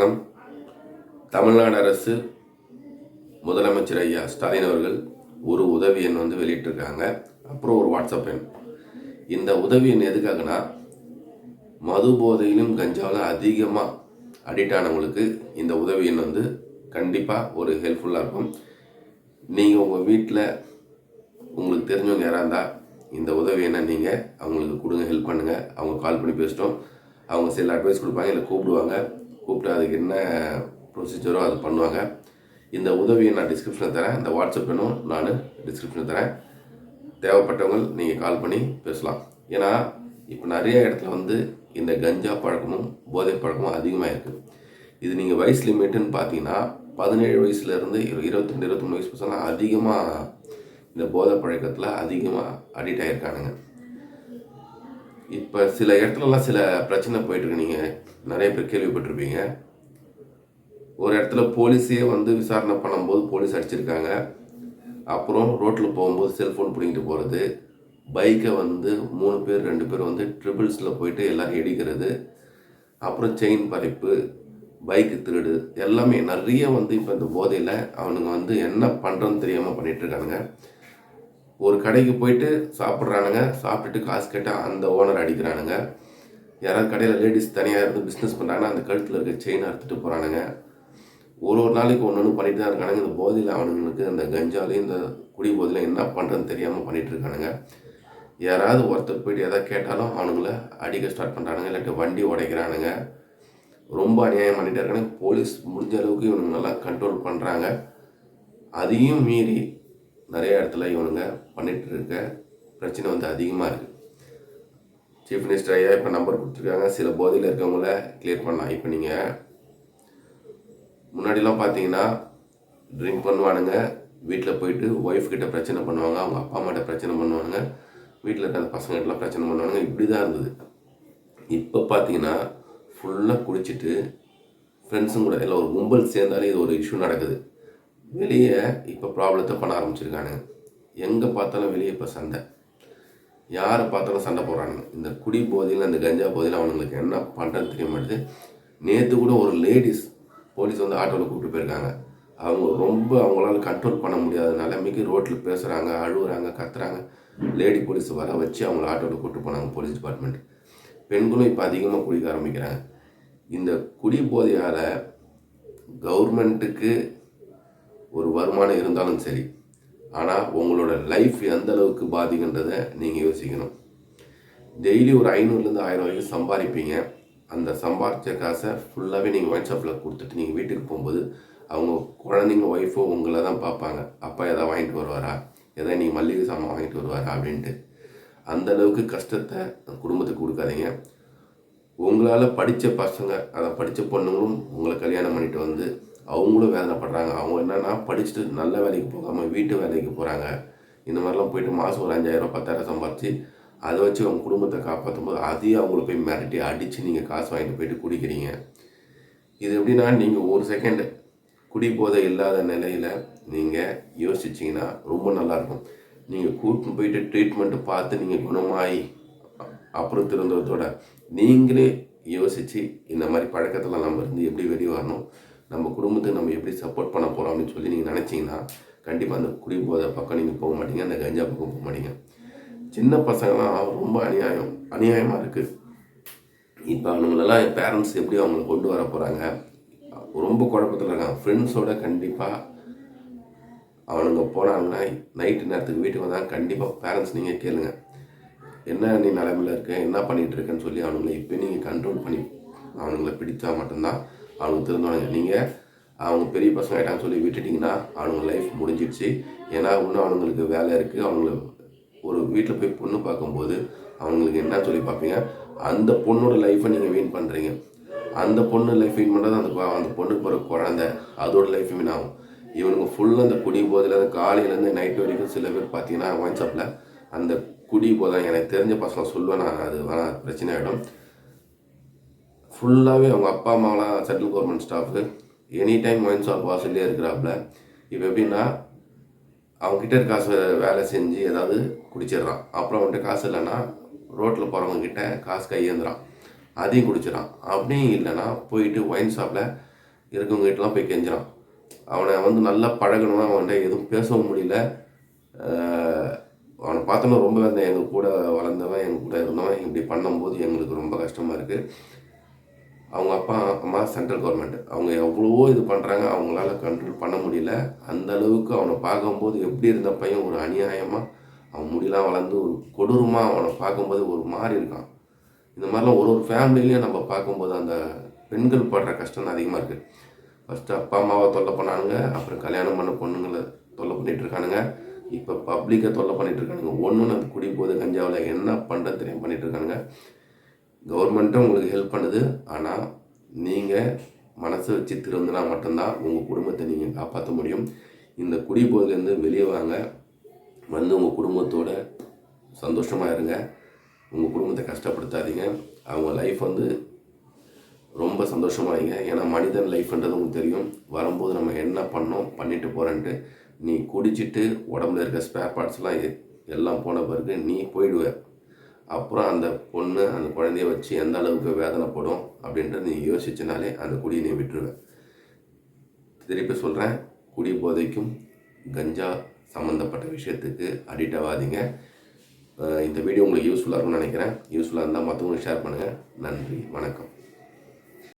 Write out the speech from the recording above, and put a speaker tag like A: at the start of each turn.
A: வணக்கம். தமிழ்நாடு அரசு முதலமைச்சர் ஐயா ஸ்டாலின் அவர்கள் ஒரு உதவி எண் வந்து வெளியிட்டிருக்காங்க. அப்புறம் ஒரு வாட்ஸ்அப் எண். இந்த உதவி எண் எதுக்காகனா மது போதையிலும் கஞ்சாவிலும் அதிகமாக அடிக்ட் ஆனவங்களுக்கு இந்த உதவி எண் வந்து கண்டிப்பாக ஒரு ஹெல்ப்ஃபுல்லாக இருக்கும். நீங்கள் உங்கள் வீட்டில் உங்களுக்கு தெரிஞ்சவங்க யாராக இருந்தால் இந்த உதவி என்ன நீங்கள் அவங்களுக்கு கொடுங்க ஹெல்ப் பண்ணுங்கள் அவங்க கால் பண்ணி பேசிட்டோம். அவங்க சில அட்வைஸ் கொடுப்பாங்க இல்லை கூப்பிடுவாங்க. கூப்பிட்டு அதுக்கு என்ன ப்ரொசீஜரோ அது பண்ணுவாங்க. இந்த உதவியை நான் டிஸ்கிரிப்ஷனில் தரேன். இந்த வாட்ஸ்அப் வேணும் நான் டிஸ்கிரிப்ஷனில் தரேன். தேவைப்பட்டவங்க நீங்கள் கால் பண்ணி பேசலாம். ஏன்னா இப்போ நிறைய இடத்துல வந்து இந்த கஞ்சா பழக்கமும் போதை பழக்கமும் அதிகமாக இருக்குது இது நீங்கள் வயசு லிமிட்டுன்னு பார்த்தீங்கன்னா பதினேழு வயசுலேருந்து இரு இருபத்தெண்டு இருபத்தி மூணு வயசு பசங்க அதிகமாக இந்த போதை பழக்கத்தில் அதிகமாக அடிக்ட் ஆகிருக்கானுங்க இப்போ சில இடத்துலலாம் சில பிரச்சனை போயிட்டுருக்கு. நீங்கள் நிறைய பேர் கேள்விப்பட்டிருப்பீங்க. ஒரு இடத்துல போலீஸே வந்து விசாரணை பண்ணும்போது போலீஸ் அடிச்சிருக்காங்க. அப்புறம் ரோட்டில் போகும்போது செல்ஃபோன் பிடிங்கிட்டு போகிறது பைக்கை வந்து மூணு பேர் ரெண்டு பேர் வந்து ட்ரிபிள்ஸில் போயிட்டு எல்லோரும் இடிக்கிறது. அப்புறம் செயின் பறிப்பு பைக்கு திருடு எல்லாமே நிறைய வந்து இப்போ இந்த போதையில் அவனுங்க வந்து என்ன பண்ணுறோன்னு தெரியாமல் பண்ணிகிட்ருக்காங்க ஒரு கடைக்கு போயிட்டு சாப்பிட்றானுங்க. சாப்பிட்டுட்டு காசு கேட்டால் அந்த ஓனர் அடிக்கிறானுங்க. யாராவது கடையில் லேடிஸ் தனியாக இருந்து பிஸ்னஸ் பண்ணுறாங்கன்னா அந்த கழுத்தில் இருக்க செயினை அறுத்துட்டு போகிறானுங்க ஒரு ஒரு நாளைக்கு ஒன்று ஒன்று பண்ணிட்டு தான் இருக்கானுங்க. இந்த போதையில் அவனுங்களுக்கு அந்த கஞ்சாலையும் இந்த குடி போதையில் என்ன பண்ணுறதுன்னு தெரியாமல் பண்ணிகிட்டு இருக்கானுங்க. யாராவது ஒருத்தர் போயிட்டு எதாவது கேட்டாலும் அவனுங்கள அடிக்க ஸ்டார்ட் பண்ணுறானுங்க இல்லாட்டி வண்டி உடைக்கிறானுங்க. ரொம்ப அநியாயம் பண்ணிட்டு இருக்கானுங்க. போலீஸ் முடிஞ்ச அளவுக்கு இவனுங்க நல்லா கண்ட்ரோல் பண்ணுறாங்க அதையும் மீறி நிறைய இடத்துல இவனுங்க பண்ணிகிட்டு இருக்க பிரச்சனை வந்து அதிகமாக இருக்குது சீஃப் மினிஸ்டர் ஐயா இப்போ நம்பர் கொடுத்துருக்காங்க. சில போதையில் இருக்கவங்கள கிளியர் பண்ணலாம். இப்போ நீங்கள் முன்னாடிலாம் பார்த்தீங்கன்னா ட்ரிங்க் பண்ணுவானுங்க. வீட்டில் போயிட்டு ஒய்ஃப் கிட்ட பிரச்சனை பண்ணுவாங்க. அவங்க அப்பா அம்மாட்ட பிரச்சனை பண்ணுவானுங்க. வீட்டில் இருக்க அந்த பிரச்சனை பண்ணுவானுங்க. இப்படி தான் இருந்தது. இப்போ பார்த்தீங்கன்னா ஃபுல்லாக குடிச்சிட்டு ஃப்ரெண்ட்ஸும் கூட இல்லை ஒரு கும்பல் சேர்ந்தாலே இது ஒரு இஷ்யூ நடக்குது. வெளியே இப்போ ப்ராப்ளத்தை பண்ண ஆரம்பிச்சிருக்கானுங்க. எங்கே பார்த்தாலும் வெளியே இப்போ சண்டை. யாரை பார்த்தாலும் சண்டை போடுறானுங்க. இந்த குடி போதையில் அந்த கஞ்சா போதையில் அவனுங்களுக்கு என்ன பண்ணுறது தெரிய மாட்டேது நேற்று கூட ஒரு லேடிஸ் போலீஸ் வந்து ஆட்டோவில் கூப்பிட்டு போயிருக்காங்க. அவங்க ரொம்ப அவங்களால கண்ட்ரோல் பண்ண முடியாத நிலைமைக்கு ரோட்டில் பேசுகிறாங்க அழுகுறாங்க கத்துறாங்க. லேடி போலீஸ் வர வச்சு அவங்கள ஆட்டோவில் கூப்பிட்டு போனாங்க போலீஸ் டிபார்ட்மெண்ட் பெண்களும் இப்போ அதிகமாக குடிக்க ஆரம்பிக்கிறாங்க. இந்த குடி போதையால் கவர்மெண்ட்டுக்கு ஒரு வருமானம் இருந்தாலும் சரி. ஆனால் உங்களோட லைஃப் எந்த அளவுக்கு பாதிக்கின்றதை நீங்கள் யோசிக்கணும். டெய்லி ஒரு ஐநூறுலேருந்து ஆயிரம் வரைக்கும் சம்பாதிப்பீங்க. அந்த சம்பாதிச்ச காசை ஃபுல்லாகவே நீங்கள் ஒயின் ஷாப்பில் கொடுத்துட்டு நீங்கள் வீட்டுக்கு போகும்போது அவங்க குழந்தைங்க ஒய்ஃபோ உங்களை தான் பார்ப்பாங்க. அப்பா எதாவது வாங்கிட்டு வருவாரா? எதாவது நீங்கள் மல்லிகை சாமான் வாங்கிட்டு வருவாரா? அப்படின்ட்டு. அந்த அளவுக்கு கஷ்டத்தை குடும்பத்துக்கு கொடுக்காதீங்க. உங்களால் படித்த பசங்க அதை படித்த பொண்ணுங்களும் உங்களை கல்யாணம் பண்ணிட்டு வந்து அவங்களும் வேதனைப்படுறாங்க அவங்க என்னென்னா படிச்சுட்டு நல்ல வேலைக்கு போகாமல் வீட்டு வேலைக்கு போகிறாங்க இந்த மாதிரிலாம் போயிட்டு மாதம் ஒரு அஞ்சாயிரம் பத்தாயிரம் சம்பாரிச்சு அதை வச்சு அவங்க குடும்பத்தை காப்பாற்றும் போது அதையும் அவங்கள போய் மிரட்டி அடித்து நீங்கள் காசு வாங்கிட்டு போயிட்டு குடிக்கிறீங்க. இது எப்படின்னா நீங்கள் ஒரு செகண்ட் குடி போதை இல்லாத நிலையில் நீங்கள் யோசிச்சிங்கன்னா ரொம்ப நல்லாயிருக்கும் நீங்கள் கூட்டின்னு போயிட்டு ட்ரீட்மெண்ட்டு பார்த்து நீங்கள் குணமாகி அப்புறம் திருந்ததோட நீங்களே யோசித்து இந்த மாதிரி பழக்கத்தில் நம்ம இருந்து எப்படி வெளியே வரணும்? நம்ம குடும்பத்துக்கு நம்ம எப்படி சப்போர்ட் பண்ண போகிறோம் அப்படின்னு சொல்லி நீங்கள் நினச்சிங்கன்னா கண்டிப்பாக அந்த குடிபோதை பக்கம் நீங்கள் போக மாட்டீங்க அந்த கஞ்சா பக்கம் போக மாட்டீங்க. சின்ன பசங்களாம் ரொம்ப அநியாயம் அநியாயமாக இருக்குது இப்போ அவனுங்களெல்லாம் பேரண்ட்ஸ் எப்படி அவங்களை கொண்டு வர போகிறாங்க ரொம்ப குழப்பத்தில் இருக்காங்க. ஃப்ரெண்ட்ஸோட கண்டிப்பாக அவனுங்க போனாங்கன்னா நைட்டு நேரத்துக்கு வீட்டுக்கு வந்தால் கண்டிப்பாக பேரண்ட்ஸ் நீங்கள் கேளுங்க. என்ன நீ நிலமையில் இருக்க? என்ன பண்ணிகிட்டு இருக்கேன்னு சொல்லி அவனுங்களை இப்போ நீங்கள் கண்ட்ரோல் பண்ணி அவனுங்களை பிடித்தா மட்டும்தான் அவனுக்கு திருந்தவனுங்க நீங்கள் அவங்க பெரிய பசங்க ஆகிட்டான்னு சொல்லி விட்டுட்டிங்கன்னா அவனுங்க லைஃப் முடிஞ்சிடுச்சு. ஏன்னா இன்னும் அவனுங்களுக்கு வேலை இருக்குது அவங்களுக்கு ஒரு வீட்டில் போய் பொண்ணு பார்க்கும்போது அவங்களுக்கு என்ன சொல்லி பார்ப்பீங்க? அந்த பொண்ணோட லைஃப்பை நீங்கள் வீண் பண்ணுறீங்க அந்த பொண்ணு லைஃப் வீண் பண்ணுறது அந்த அந்த பொண்ணுக்கு போகிற குழந்த. அதோட லைஃப் வீண் ஆகும். இவனுங்க ஃபுல்லாக அந்த குடி போதிலேருந்து காலையிலேருந்து நைட் வரைக்கும் சில பேர் பார்த்தீங்கன்னா வாட்ஸ்அப்பில் அந்த குடி போதான் எனக்கு தெரிஞ்ச பசங்க சொல்லுவேன் நான் அது வேணால் பிரச்சனை ஆகிடும் ஃபுல்லாகவே அவங்க அப்பா அம்மாலாம் central government staff any time wine shop வாசல்லே இருக்கிறாப்புல இப்போ எப்படின்னா அவங்ககிட்ட இருக்க காசு வேலை செஞ்சு ஏதாவது குடிச்சிடுறான். அப்புறம் அவன்கிட்ட காசு இல்லைன்னா ரோட்டில் போகிறவங்கக்கிட்ட காசு கையேந்துறான். அதையும் குடிச்சிடறான். அப்படியும் இல்லைன்னா போயிட்டு ஒயின் ஷாப்பில் இருக்கவங்ககிட்டலாம் போய் கெஞ்சிறான். அவனை வந்து நல்லா பழகணும் அவன்கிட்ட எதுவும் பேசவும் முடியல. அவனை பார்த்தோன்னா ரொம்ப எங்கள் கூட வளர்ந்தவன் எங்கள் கூட இருந்தவன் இப்படி பண்ணும்போது எங்களுக்கு ரொம்ப கஷ்டமாக இருக்குது அவங்க அப்பா அம்மா சென்ட்ரல் கவர்மெண்ட் அவங்க எவ்வளவோ இது பண்ணுறாங்க அவங்களால கண்ட்ரோல் பண்ண முடியல. அந்த அளவுக்கு அவனை பார்க்கும்போது எப்படி இருந்த பையன் ஒரு அநியாயமாக அவன் முடியெல்லாம் வளர்ந்து ஒரு கொடூரமாக அவனை பார்க்கும்போது ஒரு மாதிரி இருக்கான். இந்த மாதிரிலாம் ஒரு ஒரு ஃபேமிலிலையும் நம்ம பார்க்கும்போது அந்த பெண்கள் படுற கஷ்டம் அதிகமாக இருக்குது ஃபஸ்ட்டு அப்பா அம்மாவை தொல்லை பண்ணானுங்க அப்புறம் கல்யாணம் பண்ண பொண்ணுங்களை தொல்லை பண்ணிகிட்டு இருக்கானுங்க. இப்போ பப்ளிக்கை தொல்லை பண்ணிகிட்டு இருக்கானுங்க. ஒன்று அந்த குடி போது கஞ்சாவில் என்ன பண்ணுறது தெரியும் பண்ணிட்டு இருக்கானுங்க. கவர்மெண்ட்டும் உங்களுக்கு ஹெல்ப் பண்ணுது. ஆனால் நீங்கள் மனசை வச்சு திருந்தினா மட்டும்தான் உங்கள் குடும்பத்தை நீங்கள் காப்பாற்ற முடியும். இந்த குடிபோதையிலேருந்து வெளியே வாங்க. வந்து உங்கள் குடும்பத்தோட சந்தோஷமாக இருங்க. உங்கள் குடும்பத்தை கஷ்டப்படுத்தாதீங்க. அவங்க லைஃப் வந்து ரொம்ப சந்தோஷமா வைங்க ஏன்னா மனிதன் லைஃப்ன்றது உங்களுக்கு தெரியும். வரும்போது நம்ம என்ன பண்ணோம்? பண்ணிட்டு போகிறேன்ட்டு நீ குடிச்சிட்டு உடம்புல இருக்க ஸ்பேர் பார்ட்ஸ்லாம் எல்லாம் போன பிறகு நீ போயிடுவ. அப்புறம் அந்த பொண்ணு அந்த குழந்தைய வச்சு எந்த அளவுக்கு வேதனைப்படும் அப்படின்றத நீ யோசிச்சனாலே அந்த குடியை நீ விட்டுருவேன் திருப்பி சொல்கிறேன் குடி போதைக்கும் கஞ்சா சம்மந்தப்பட்ட விஷயத்துக்கு அடிக்ட் ஆகாதீங்க. இந்த வீடியோ உங்களுக்கு யூஸ்ஃபுல்லாக இருக்கும்னு நினைக்கிறேன். யூஸ்ஃபுல்லாக இருந்தால் மற்றவங்களுக்கு ஷேர் பண்ணுங்கள் நன்றி வணக்கம்.